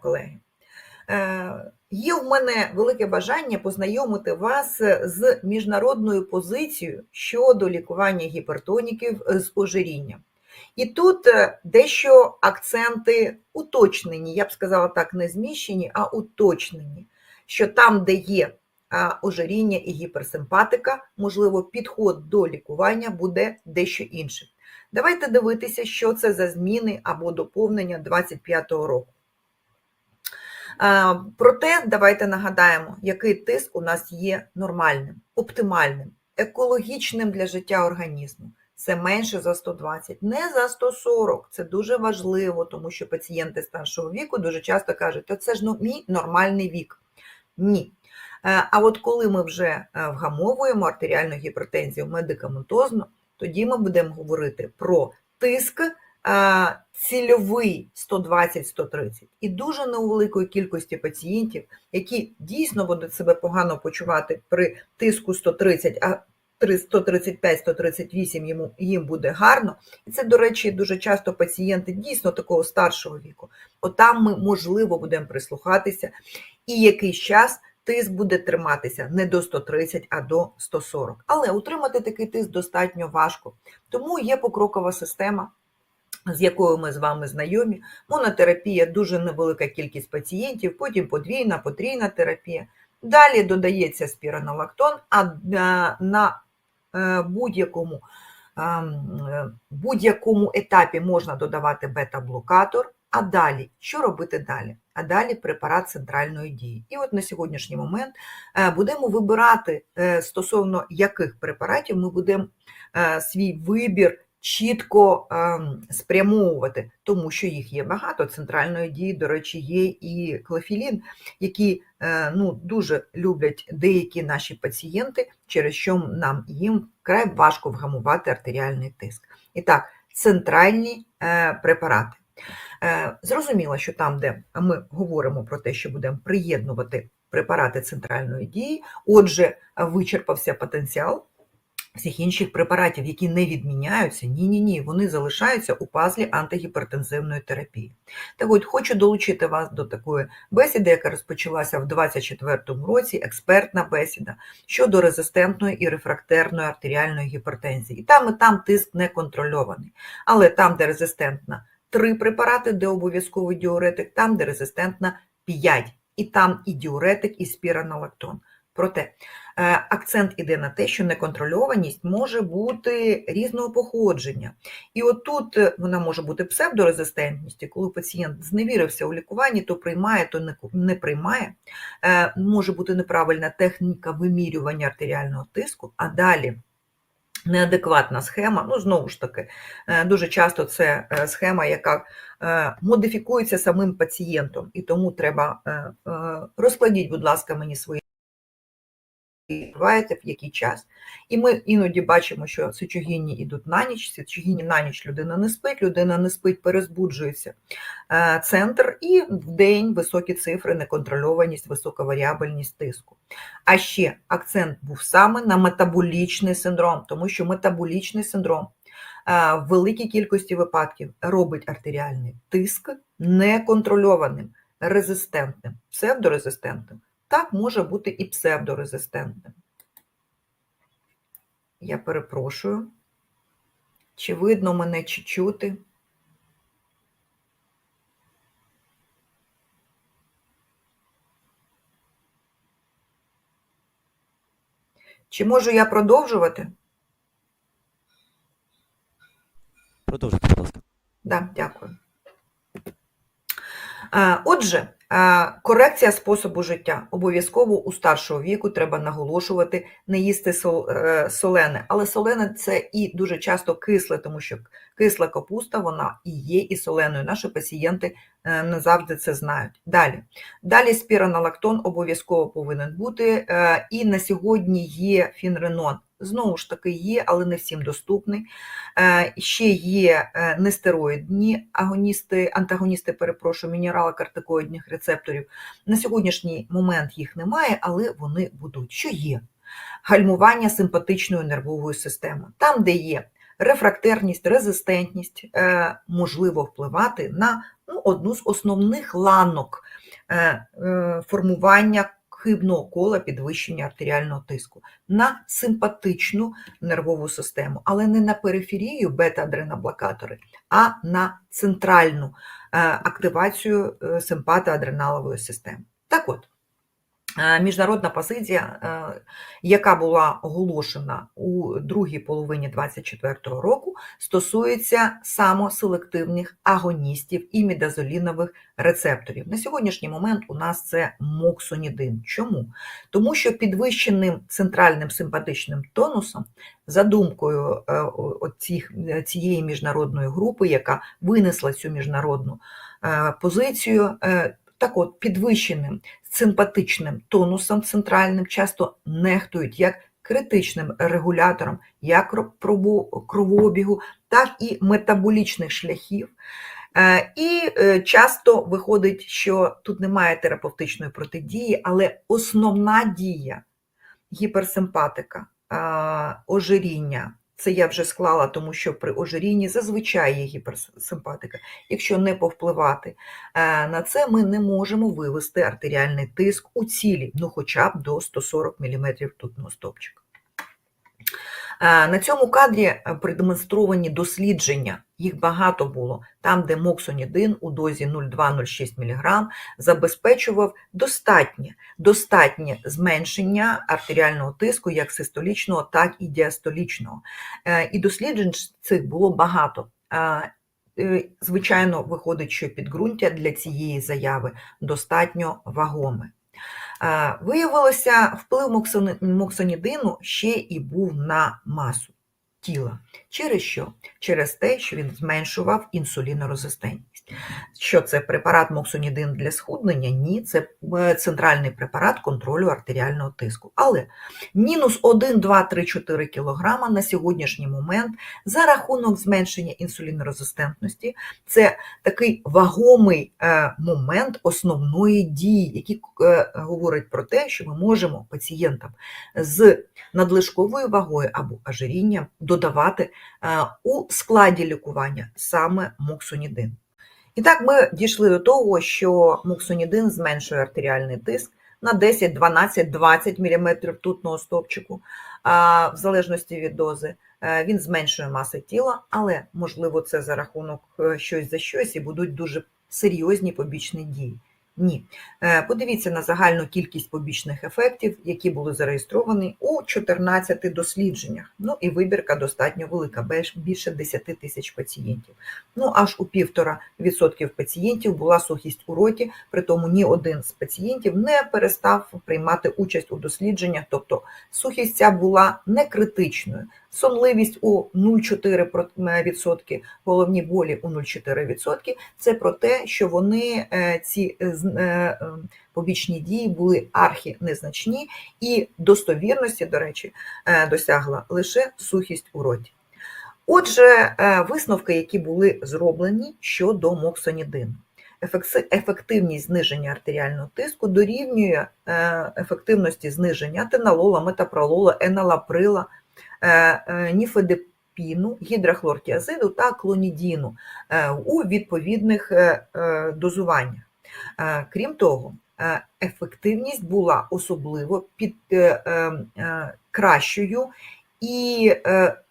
колеги. Е, Є в мене велике бажання познайомити вас з міжнародною позицією щодо лікування гіпертоніків з ожирінням. І тут е, дещо акценти уточнені, я б сказала так, не зміщені, а уточнені, що там, де є ожиріння і гіперсимпатика, можливо, підход до лікування буде дещо іншим. Давайте дивитися, що це за зміни або доповнення 25-го року. Проте давайте нагадаємо, який тиск у нас є нормальним, оптимальним, екологічним для життя організму. Це менше за 120, не за 140. Це дуже важливо, тому що пацієнти старшого віку дуже часто кажуть, то це ж ну, мій нормальний вік. Ні. Е, А от коли ми вже е, вгамовуємо артеріальну гіпертензію медикаментозно, тоді ми будемо говорити про тиск цільовий 120-130 і дуже невеликої кількості пацієнтів, які дійсно будуть себе погано почувати при тиску 130, а 135-138 йому їм буде гарно. І це, до речі, дуже часто пацієнти дійсно такого старшого віку. Отам ми, можливо, будемо прислухатися, і якийсь час тиск буде триматися не до 130, а до 140. Але утримати такий тиск достатньо важко. Тому є покрокова система. З якою ми з вами знайомі, монотерапія дуже невелика кількість пацієнтів, потім подвійна, потрійна терапія. Далі додається спіронолактон, а на будь-якому будь-якому етапі можна додавати бета-блокатор. А далі, що робити далі? А далі препарат центральної дії. І от на сьогоднішній момент будемо вибирати стосовно яких препаратів ми будемо свій вибір чітко спрямовувати, тому що їх є багато. Центральної дії, до речі, є і клофілін, які ну, дуже люблять деякі наші пацієнти, через що нам їм край важко вгамувати артеріальний тиск. І так, центральні препарати. Зрозуміло, що там, де ми говоримо про те, що будемо приєднувати препарати центральної дії, отже, вичерпався потенціал всіх інших препаратів, які не відміняються, ні-ні ні, вони залишаються у пазлі антигіпертензивної терапії. Так от хочу долучити вас до такої бесіди, яка розпочалася в 2024 році, експертна бесіда щодо резистентної і рефрактерної артеріальної гіпертензії. І там і там тиск не контрольований. Але там, де резистентна три препарати, де обов'язковий діуретик, там, де резистентна 5. І там і діуретик, і спіронолактон. Проте акцент іде на те, що неконтрольованість може бути різного походження. І отут вона може бути псевдорезистентністю, коли пацієнт зневірився у лікуванні, то приймає, то не приймає. Може бути неправильна техніка вимірювання артеріального тиску, а далі. Неадекватна схема, ну, знову ж таки, дуже часто це схема, яка модифікується самим пацієнтом, і тому треба розкладіть, будь ласка, мені свої відбувається в який час. І ми іноді бачимо, що сечогінні йдуть на ніч, сечогінні на ніч людина не спить, людина не спить, перезбуджується центр, і в день високі цифри, неконтрольованість, висока варіабельність тиску. А ще акцент був саме на метаболічний синдром, тому що метаболічний синдром в великій кількості випадків робить артеріальний тиск неконтрольованим, резистентним, псевдорезистентним так може бути і псевдорезистентним. Я перепрошую, чи видно мене, чи чути? Чи можу я продовжувати? Продовжуйте, будь ласка. Да, дякую. Отже, корекція способу життя. Обов'язково у старшого віку треба наголошувати, не їсти е, солене. Але солене це і дуже часто кисле, тому що кисла капуста вона і є і соленою. Наші пацієнти е, не завжди це знають. Далі Далі спіронолактон обов'язково повинен бути. Е, і на сьогодні є фінренон. Знову ж таки, є, але не всім доступний. Ще є нестероїдні агоністи, антагоністи, перепрошую, мінералокортикоїдних рецепторів. На сьогоднішній момент їх немає, але вони будуть. Що є? Гальмування симпатичної нервової системи. Там, де є рефрактерність, резистентність, можливо впливати на ну, одну з основних ланок е, е, формування хибного кола підвищення артеріального тиску на симпатичну нервову систему, але не на периферію бета-адреноблокатори, а на центральну е, активацію е, симпатоадреналової системи. Так от, е, міжнародна позиція, е, яка була оголошена у другій половині 2024 року, стосується самоселективних агоністів і мідазолінових рецепторів. На сьогоднішній момент у нас це моксонідин. Чому? Тому що підвищеним центральним симпатичним тонусом, за думкою е, е, цієї міжнародної групи, яка винесла цю міжнародну е, позицію, е, так от підвищеним симпатичним тонусом центральним часто нехтують як критичним регулятором як кровообігу, так і метаболічних шляхів. Е, І е, часто виходить, що тут немає терапевтичної протидії, але основна дія гіперсимпатика, е, ожиріння. Це я вже склала, тому що при ожирінні зазвичай є гіперсимпатика. Якщо не повпливати е, на це, ми не можемо вивести артеріальний тиск у цілі, ну хоча б до 140 мм тут стовпчика. Е, На цьому кадрі е, продемонстровані дослідження, їх багато було, там, де моксонідин у дозі 0,2-0,6 мг забезпечував достатнє, достатнє зменшення артеріального тиску як систолічного, так і діастолічного. Е, І досліджень цих було багато. Звичайно, виходить, що підґрунтя для цієї заяви достатньо вагоме. Виявилося, вплив моксонідину ще і був на масу тіла. Через що? Через те, що він зменшував інсулінорезистентність. Що це препарат моксонідин для схуднення? Ні, це е, центральний препарат контролю артеріального тиску. Але мінус 1, 2, 3, 4 кг на сьогоднішній момент за рахунок зменшення інсулінорезистентності це такий вагомий е, момент основної дії, який е, говорить про те, що ми можемо пацієнтам з надлишковою вагою або ожирінням додавати у складі лікування саме моксонідин. І так ми дійшли до того, що муксонідин зменшує артеріальний тиск на 10, 12, 20 мм тутного стовпчику, в залежності від дози. Е, Він зменшує маси тіла, але можливо це за рахунок е, щось за щось і будуть дуже серйозні побічні дії. Ні. Е, Подивіться на загальну кількість побічних ефектів, які були зареєстровані у 14 дослідженнях. Ну і вибірка достатньо велика, більш- більше 10 тисяч пацієнтів. Ну аж у 1,5% пацієнтів була сухість у роті, при тому ні один з пацієнтів не перестав приймати участь у дослідженнях, тобто сухість ця була не критичною. Сонливість у 0,4%, головні болі у 0,4% це про те, що вони е, ці е, е, е, побічні дії були архі незначні і достовірності, до речі, е, досягла лише сухість у роті. Отже, е, висновки, які були зроблені щодо моксонідину. Ефективність зниження артеріального тиску дорівнює е, ефективності зниження тенолола, метапролола, еналаприла, е, е, гідрохлортіазиду та клонідіну е, у відповідних дозуваннях. Крім того, ефективність була особливо під кращою і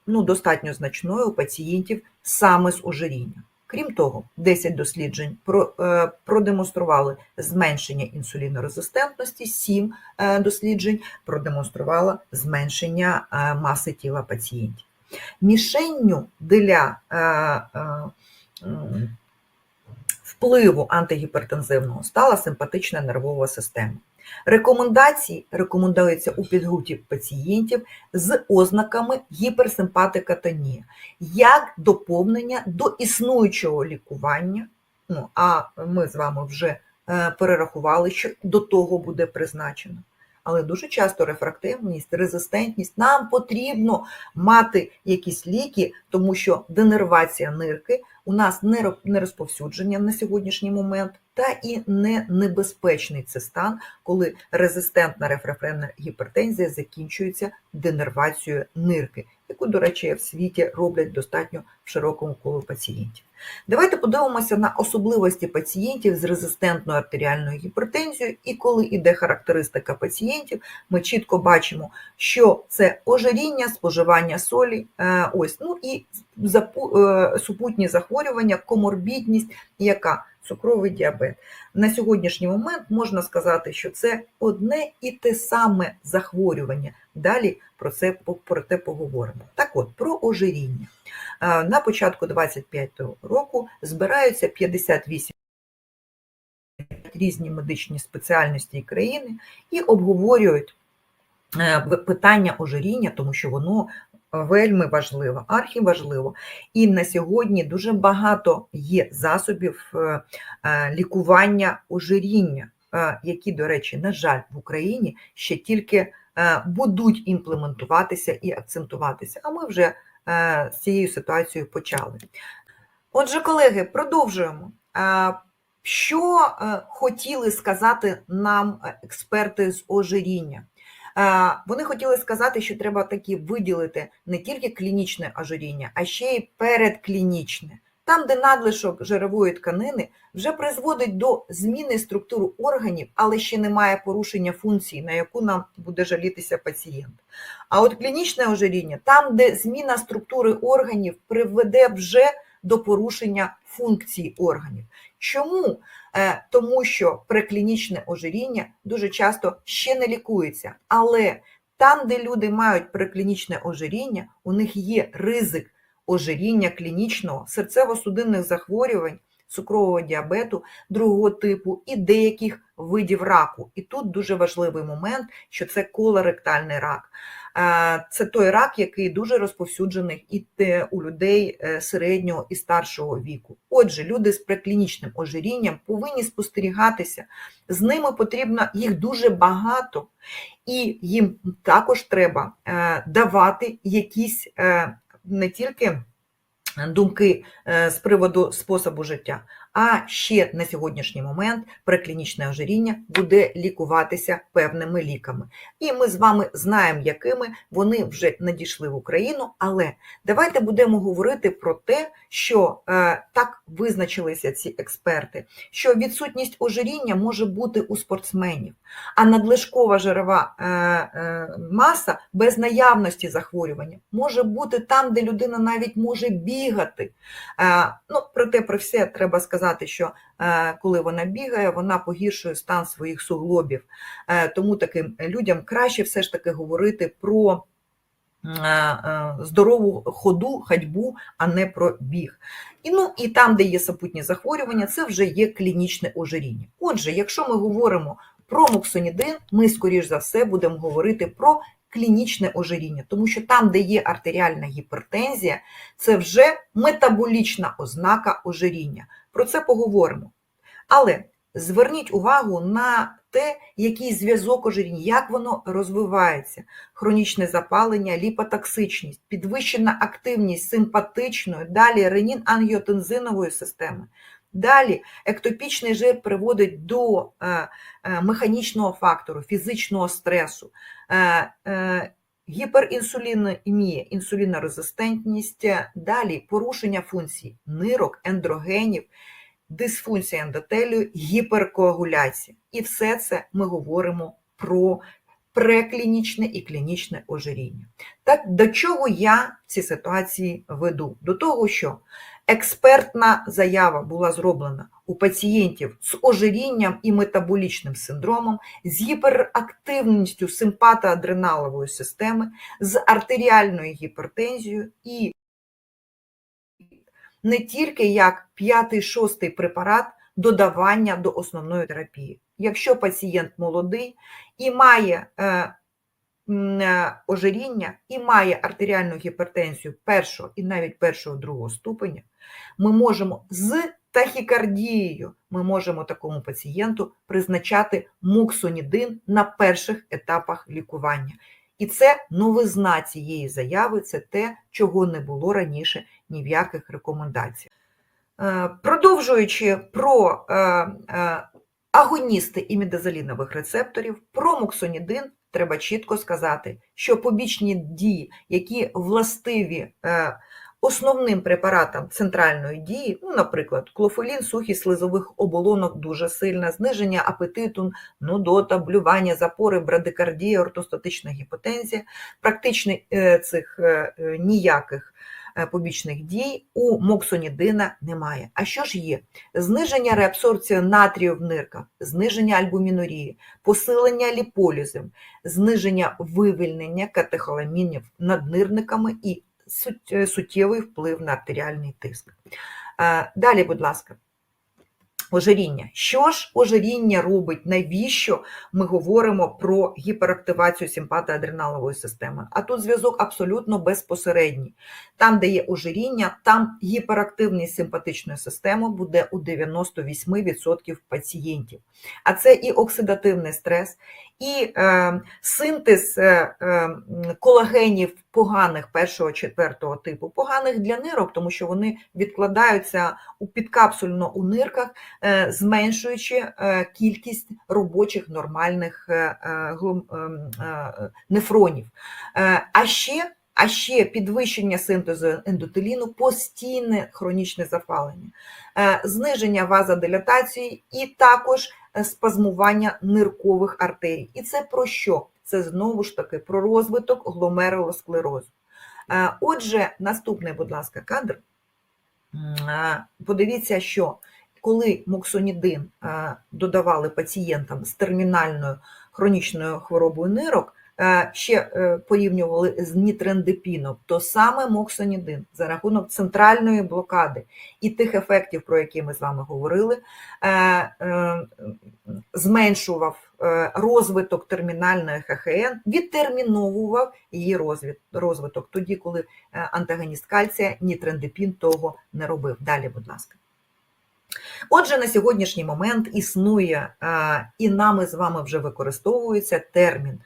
ну, достатньо значною у пацієнтів саме з ожирінням. Крім того, 10 досліджень е, продемонстрували зменшення інсулінорезистентності, 7 е, досліджень продемонструвало зменшення е, маси тіла пацієнтів. Мішенню для впливу антигіпертензивного стала симпатична нервова система. Рекомендації рекомендуються у підгрупі пацієнтів з ознаками гіперсимпатикатонії як доповнення до існуючого лікування. Ну, а ми з вами вже е, перерахували, що до того буде призначено. Але дуже часто рефрактивність, резистентність нам потрібно мати якісь ліки, тому що денервація нирки у нас не розповсюдження на сьогоднішній момент, та і не небезпечний це стан, коли резистентна рефрактерна гіпертензія закінчується денервацією нирки. яку, до речі, в світі роблять достатньо в широкому колі пацієнтів. Давайте подивимося на особливості пацієнтів з резистентною артеріальною гіпертензією, і коли йде характеристика пацієнтів, ми чітко бачимо, що це ожиріння, споживання солі, е, ось, ну і е, супутні захворювання, коморбідність, яка цукровий діабет. На сьогоднішній момент можна сказати, що це одне і те саме захворювання. Далі про це про те поговоримо. Так от, про ожиріння. На початку 25-го року збираються 58 різні медичні спеціальності країни і обговорюють е, питання ожиріння, тому що воно вельми важливо, архіважливо. І на сьогодні дуже багато є засобів е, е, лікування ожиріння, е, які, до речі, на жаль, в Україні ще тільки будуть імплементуватися і акцентуватися. А ми вже з цією ситуацією почали. Отже, колеги, продовжуємо. Що хотіли сказати нам експерти з ожиріння? Вони хотіли сказати, що треба таки виділити не тільки клінічне ожиріння, а ще й передклінічне. Там, де надлишок жирової тканини вже призводить до зміни структури органів, але ще немає порушення функції, на яку нам буде жалітися пацієнт. А от клінічне ожиріння, там, де зміна структури органів приведе вже до порушення функцій органів. Чому? Е, Тому що преклінічне ожиріння дуже часто ще не лікується, але там, де люди мають преклінічне ожиріння, у них є ризик ожиріння клінічного, серцево-судинних захворювань, цукрового діабету другого типу і деяких видів раку. І тут дуже важливий момент, що це колоректальний рак. Це той рак, який дуже розповсюджений і у людей е, середнього і старшого віку. Отже, люди з преклінічним ожирінням повинні спостерігатися. З ними потрібно їх дуже багато, і їм також треба е, давати якісь е, не тільки думки з приводу способу життя, а ще на сьогоднішній момент преклінічне ожиріння буде лікуватися певними ліками. І ми з вами знаємо, якими вони вже надійшли в Україну. Але давайте будемо говорити про те, що е, так визначилися ці експерти, що відсутність ожиріння може бути у спортсменів, а надлишкова жирова е, е, маса без наявності захворювання може бути там, де людина навіть може бігати. Е, ну, проте про все треба сказати, що е, коли вона бігає, вона погіршує стан своїх суглобів. Е, тому таким людям краще все ж таки говорити про е, здорову ходу, ходьбу, а не про біг. І, ну, і там, де є супутні захворювання, це вже є клінічне ожиріння. Отже, якщо ми говоримо про муксонідин, ми, скоріш за все, будемо говорити про клінічне ожиріння, тому що там, де є артеріальна гіпертензія, це вже метаболічна ознака ожиріння. Про це поговоримо. Але зверніть увагу на те, який зв'язок ожиріння, як воно розвивається, хронічне запалення, ліпотоксичність, підвищена активність симпатичної, далі ренін-ангіотензинової системи. Далі ектопічний жир приводить до е, е, механічного фактору, фізичного стресу, гіперінсулінемія, інсулінорезистентність, далі порушення функцій нирок, ендрогенів, дисфункція ендотелію, гіперкоагуляція. І все це ми говоримо про преклінічне і клінічне ожиріння. Так до чого я в цій ситуації веду? До того, що експертна заява була зроблена у пацієнтів з ожирінням і метаболічним синдромом, з гіперактивністю симпатоадреналової системи, з артеріальною гіпертензією і не тільки як п'ятий-шостий препарат додавання до основної терапії. Якщо пацієнт молодий і має е, ожиріння, і має артеріальну гіпертензію першого і навіть першого другого ступеня, ми можемо з тахікардією, ми можемо такому пацієнту призначати муксонідин на перших етапах лікування. І це новизна цієї заяви, це те, чого не було раніше ні в яких рекомендаціях. Е, Продовжуючи про е, е, агоністи імідазолінових рецепторів, про муксонідин, треба чітко сказати, що побічні дії, які властиві е, основним препаратам центральної дії, ну, наприклад, клофелін, сухість слизових оболонок дуже сильна, зниження апетиту, нудота, блювання, запори, брадикардія, ортостатична гіпотензія, практично е, цих е, ніяких побічних дій у моксонідина немає. А що ж є? Зниження реабсорбції натрію в нирках, зниження альбумінурії, посилення ліполізу, зниження вивільнення катехоламінів наднирниками і е, суттєвий вплив на артеріальний тиск. Е, Далі, будь ласка. Ожиріння. Що ж ожиріння робить? Навіщо ми говоримо про гіперактивацію симпатоадреналової системи? А тут зв'язок абсолютно безпосередній. Там, де є ожиріння, там гіперактивність симпатичної системи буде у 98% пацієнтів. А це і оксидативний стрес, і е, синтез е, е, колагенів поганих першого четвертого типу, поганих для нирок, тому що вони відкладаються у підкапсульно у нирках, е, зменшуючи е, кількість робочих нормальних е, е, ем, е, нефронів. Е, А ще а ще підвищення синтезу ендотеліну, постійне хронічне запалення, е, зниження вазодилатації і також е, спазмування ниркових артерій. І це про що? Це знову ж таки про розвиток гломерулосклерозу. Е, Отже, наступний, будь ласка, кадр. Подивіться, що коли моксонідин додавали пацієнтам з термінальною хронічною хворобою нирок, ще е, порівнювали з нітрендепіном, то саме моксонідин за рахунок центральної блокади і тих ефектів, про які ми з вами говорили, е, е, зменшував е, розвиток термінальної ХХН, відтерміновував її розвиток, тоді, коли е, антагоніст кальція нітрендепін того не робив. Далі, будь ласка. Отже, на сьогоднішній момент існує е, і нами з вами вже використовується термін е,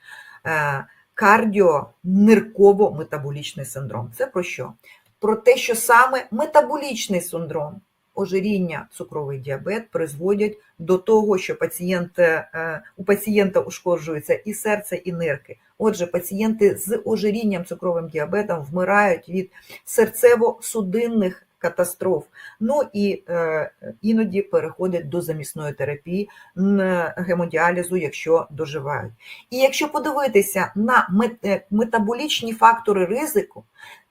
кардіонирково-метаболічний синдром. Це про що? Про те, що саме метаболічний синдром, ожиріння, цукровий діабет призводять до того, що пацієнт, е, у пацієнта ушкоджується і серце, і нирки. Отже, пацієнти з ожирінням цукровим діабетом вмирають від серцево-судинних катастроф. Ну і е, іноді переходять до замісної терапії гемодіалізу, якщо доживають. І якщо подивитися на е, метаболічні фактори ризику,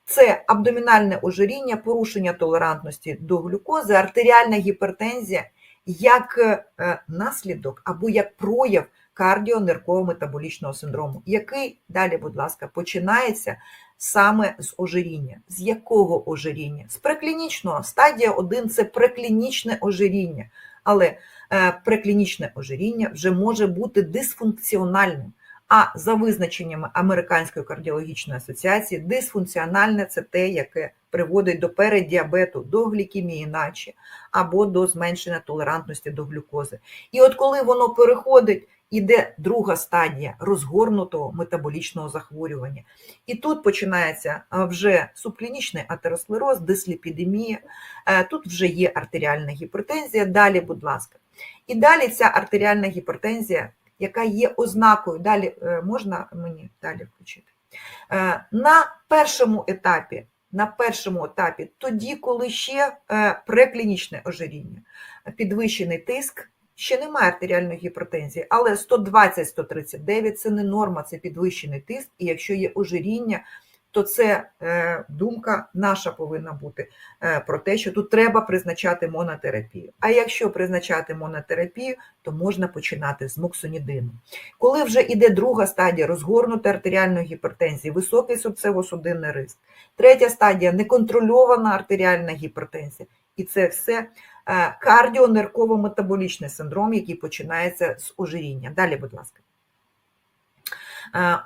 це абдомінальне ожиріння, порушення толерантності до глюкози, артеріальна гіпертензія як е, наслідок або як прояв кардіонирково-метаболічного синдрому, який далі, будь ласка, починається саме з ожиріння. З якого ожиріння? З преклінічного. Стадія 1 – це преклінічне ожиріння. Але е, преклінічне ожиріння вже може бути дисфункціональним. А за визначеннями Американської кардіологічної асоціації, дисфункціональне це те, яке приводить до переддіабету, до глікемії наче, або до зменшення толерантності до глюкози. І от коли воно переходить, іде друга стадія розгорнутого метаболічного захворювання. І тут починається вже субклінічний атеросклероз, дисліпідемія, е, тут вже є артеріальна гіпертензія. Далі, будь ласка. І далі ця артеріальна гіпертензія, яка є ознакою, далі е, можна мені далі включити. Е, На першому етапі, на першому етапі, тоді, коли ще е, преклінічне ожиріння, підвищений тиск, ще немає артеріальної гіпертензії, але 120-139 це не норма, це підвищений тиск, і якщо є ожиріння, то це е, думка наша повинна бути е, про те, що тут треба призначати монотерапію. А якщо призначати монотерапію, то можна починати з моксонідину. Коли вже йде друга стадія розгорнутої артеріальної гіпертензії, високий серцево-судинний риск, третя стадія неконтрольована артеріальна гіпертензія, і це все е, кардіонирково-метаболічний синдром, який починається з ожиріння. Далі, будь ласка.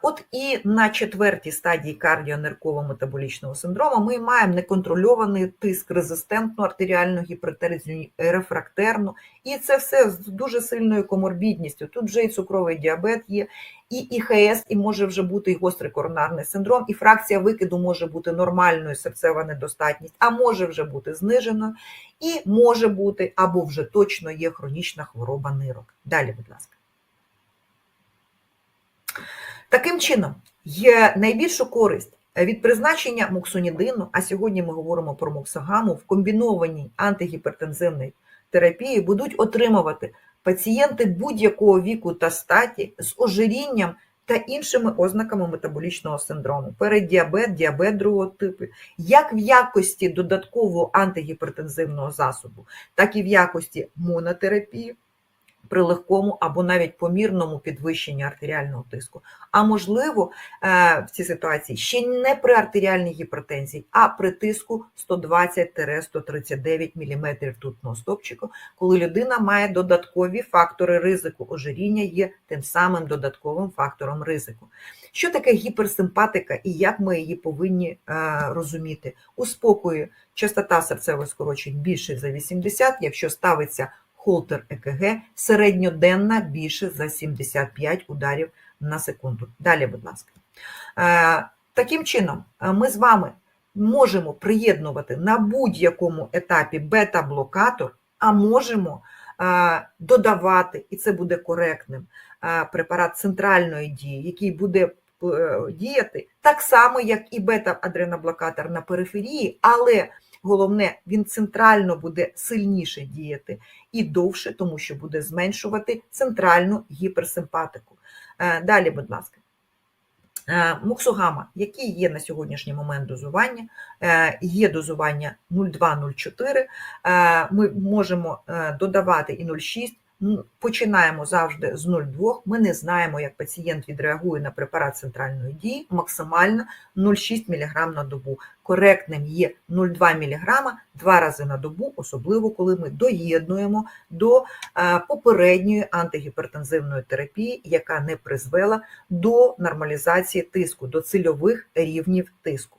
От і на четвертій стадії кардіонирково-метаболічного синдрому ми маємо неконтрольований тиск, резистентну артеріальну гіпертензію, рефрактерну, і це все з дуже сильною коморбідністю. Тут вже і цукровий діабет є, і ІХС, і може вже бути і гострий коронарний синдром, і фракція викиду може бути нормальною серцева недостатність, а може вже бути зниженою, і може бути або вже точно є хронічна хвороба нирок. Далі, будь ласка. Таким чином, є найбільшу користь від призначення моксонідину, а сьогодні ми говоримо про моксогаму, в комбінованій антигіпертензивній терапії будуть отримувати пацієнти будь-якого віку та статі з ожирінням та іншими ознаками метаболічного синдрому, переддіабет, діабет другого типу, як в якості додаткового антигіпертензивного засобу, так і в якості монотерапії при легкому або навіть помірному підвищенні артеріального тиску. А можливо, е, в цій ситуації ще не при артеріальній гіпертензії, а при тиску 120-139 мм ртутного стопчику, коли людина має додаткові фактори ризику. Ожиріння є тим самим додатковим фактором ризику. Що таке гіперсимпатика і як ми її повинні е, розуміти? Успокоює частота серцевих скорочень більше за 80, якщо ставиться холтер ЕКГ, середньоденна більше за 75 ударів на секунду. Далі, будь ласка. Е, Таким чином, е, ми з вами можемо приєднувати на будь-якому етапі бета-блокатор, а можемо е, додавати, і це буде коректним, препарат центральної дії, який буде діяти так само, як і бета-адреноблокатор на периферії, але головне, він центрально буде сильніше діяти і довше, тому що буде зменшувати центральну гіперсимпатику. Е, Далі, будь ласка. Е, Муксугама, які є на сьогоднішній момент дозування, Е, є дозування 0,2-0,4, Е, ми можемо додавати і 0,6, М, починаємо завжди з 0,2, ми не знаємо, як пацієнт відреагує на препарат центральної дії, максимально 0,6 мг на добу. Коректним є 0,2 мг два рази на добу, особливо коли ми доєднуємо до е, попередньої антигіпертензивної терапії, яка не призвела до нормалізації тиску, до цільових рівнів тиску.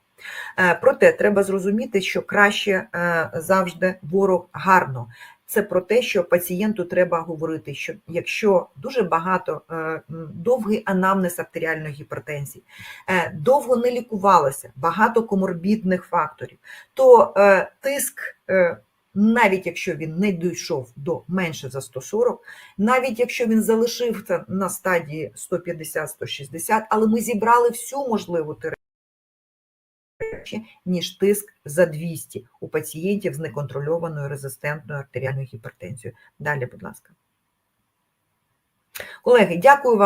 Е, Проте треба зрозуміти, що краще е, завжди ворог гарно. Це про те, що пацієнту треба говорити, що якщо дуже багато е, довгий анамнез артеріальної гіпертензії, е, довго не лікувалося, багато коморбідних факторів, то е, тиск, навіть якщо він не дійшов до менше за 140, навіть якщо він залишився на стадії 150-160, але ми зібрали всю можливу терапію, ніж тиск за 200 у пацієнтів з неконтрольованою резистентною артеріальною гіпертензією. Далі, будь ласка. Колеги, дякую вам.